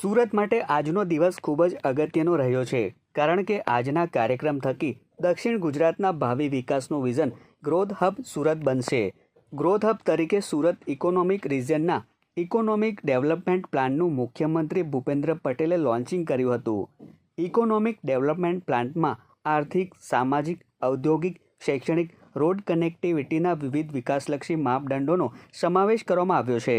સુરત માટે આજનો દિવસ ખૂબ જ અગત્યનો રહ્યો છે, કારણ કે આજના કાર્યક્રમ થકી દક્ષિણ ગુજરાતના ભાવિ વિકાસનું વિઝન ગ્રોથ હબ સુરત બનશે. ગ્રોથ હબ તરીકે સુરત ઇકોનોમિક રિજિયનના ઇકોનોમિક ડેવલપમેન્ટ પ્લાનનું મુખ્યમંત્રી ભૂપેન્દ્ર પટેલે લોન્ચિંગ કર્યું હતું. ઇકોનોમિક ડેવલપમેન્ટ પ્લાનમાં આર્થિક, સામાજિક, ઔદ્યોગિક, શૈક્ષણિક, રોડ કનેક્ટિવિટીના વિવિધ વિકાસલક્ષી માપદંડોનો સમાવેશ કરવામાં આવ્યો છે.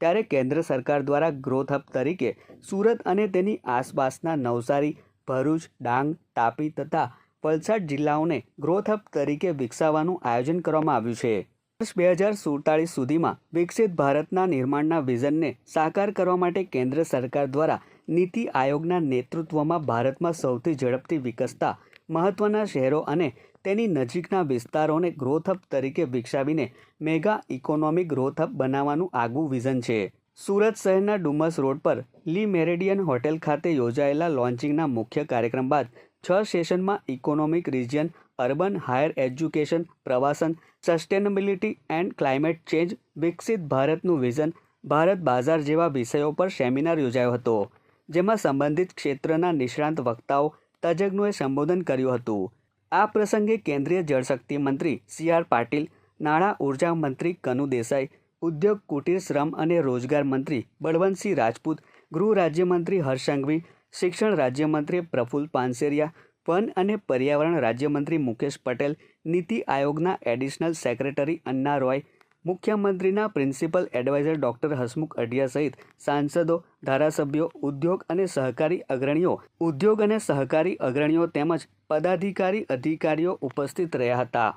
ત્યારે કેન્દ્ર સરકાર દ્વારા ગ્રોથ હબ તરીકે સુરત અને તેની આસપાસના નવસારી, ભરૂચ, ડાંગ, તાપી તથા વલસાડ જિલ્લાઓને ગ્રોથ હબ તરીકે વિકસાવવાનું આયોજન કરવામાં આવ્યું છે. વર્ષ બે હજાર સુડતાળીસ સુધીમાં વિકસિત ભારતના નિર્માણના વિઝનને સાકાર કરવા માટે કેન્દ્ર સરકાર દ્વારા નીતિ આયોગના નેતૃત્વમાં ભારતમાં સૌથી ઝડપથી વિકસતા મહત્ત્વના શહેરો અને તેની નજીકના વિસ્તારોને ગ્રોથ હબ તરીકે વિકસાવીને મેગા ઇકોનોમિક ગ્રોથ હબ બનાવવાનું આગવું વિઝન છે. સુરત શહેરના ડુમસ રોડ પર લી મેરેડિયન હોટેલ ખાતે યોજાયેલા લોન્ચિંગના મુખ્ય કાર્યક્રમ બાદ છ સેશનમાં economic region urban higher education પ્રવાસન સસ્ટેનેબિલિટી એન્ડ ક્લાઇમેટ ચેન્જ વિકસિત ભારતનું વિઝન ભારત બાજાર જેવા વિષયો પર સેમિનાર યોજાયો હતો, જેમાં સંબંધિત ક્ષેત્રના નિષ્ણાંત વક્તાઓ તજજ્ઞોએ સંબોધન કર્યું હતું. આ પ્રસંગે કેન્દ્રીય જળશક્તિ મંત્રી સી આર પાટીલ, નાણાં ઊર્જા મંત્રી કનુ દેસાઈ, ઉદ્યોગ કુટીર શ્રમ અને રોજગાર મંત્રી બળવંતસિંહ રાજપૂત, ગૃહ રાજ્યમંત્રી હર્ષંઘવી શિક્ષણ રાજ્યમંત્રી પ્રફુલ્લ પાનસેરિયા, વન અને પર્યાવરણ રાજ્યમંત્રી મુકેશ પટેલ, નીતિ આયોગના એડિશનલ સેક્રેટરી અન્ના રોય મુખ્યમંત્રીના principal adviser doctor Hasmukh Adhia સહિત સાંસદો, ધારાસભ્યો, ઉદ્યોગ અને સહકારી અગ્રણીઓ, ઉદ્યોગ અને સહકારી અગ્રણીઓ તેમજ પદાધિકારી અધિકારીઓ ઉપસ્થિત રહ્યા હતા.